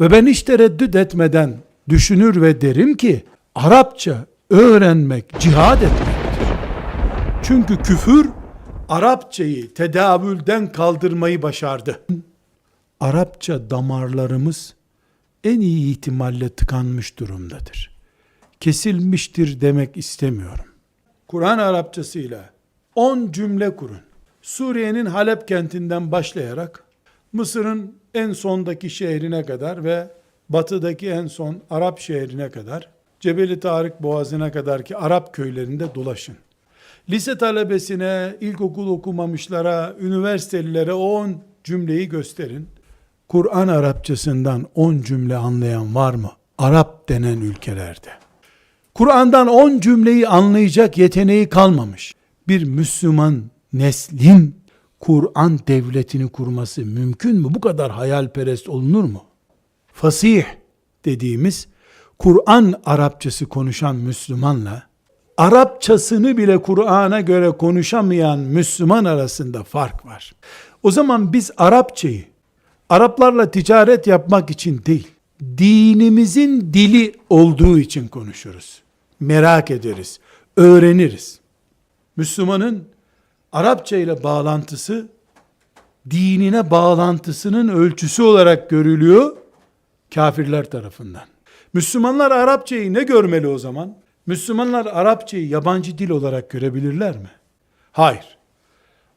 Ve ben hiç tereddüt etmeden düşünür ve derim ki Arapça öğrenmek cihad etmektir. Çünkü küfür Arapçayı tedavülden kaldırmayı başardı. Arapça damarlarımız en iyi ihtimalle tıkanmış durumdadır. Kesilmiştir demek istemiyorum. Kur'an Arapçasıyla 10 cümle kurun. Suriye'nin Halep kentinden başlayarak Mısır'ın en sondaki şehrine kadar ve batıdaki en son Arap şehrine kadar Cebeli Tarık Boğazı'na kadar ki Arap köylerinde dolaşın. Lise talebesine, ilkokul okumamışlara, üniversitelilere o 10 cümleyi gösterin. Kur'an Arapçasından 10 cümle anlayan var mı? Arap denen ülkelerde. Kur'an'dan 10 cümleyi anlayacak yeteneği kalmamış. Bir Müslüman neslin Kur'an devletini kurması mümkün mü? Bu kadar hayalperest olunur mu? Fasih dediğimiz Kur'an Arapçası konuşan Müslümanla Arapçasını bile Kur'an'a göre konuşamayan Müslüman arasında fark var. O zaman biz Arapçayı Araplarla ticaret yapmak için değil, dinimizin dili olduğu için konuşuruz. Merak ederiz, öğreniriz. Müslümanın Arapça ile bağlantısı dinine bağlantısının ölçüsü olarak görülüyor kafirler tarafından. Müslümanlar Arapçayı ne görmeli o zaman? Müslümanlar Arapçayı yabancı dil olarak görebilirler mi? Hayır.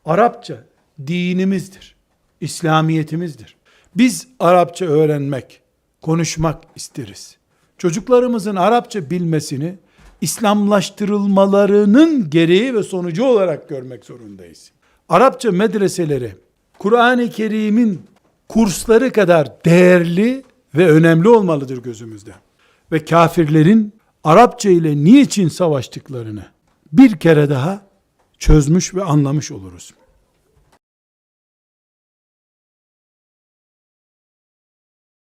Arapça dinimizdir. İslamiyetimizdir. Biz Arapça öğrenmek, konuşmak isteriz. Çocuklarımızın Arapça bilmesini İslamlaştırılmalarının gereği ve sonucu olarak görmek zorundayız. Arapça medreseleri Kur'an-ı Kerim'in kursları kadar değerli ve önemli olmalıdır gözümüzde. Ve kafirlerin Arapça ile niçin savaştıklarını bir kere daha çözmüş ve anlamış oluruz.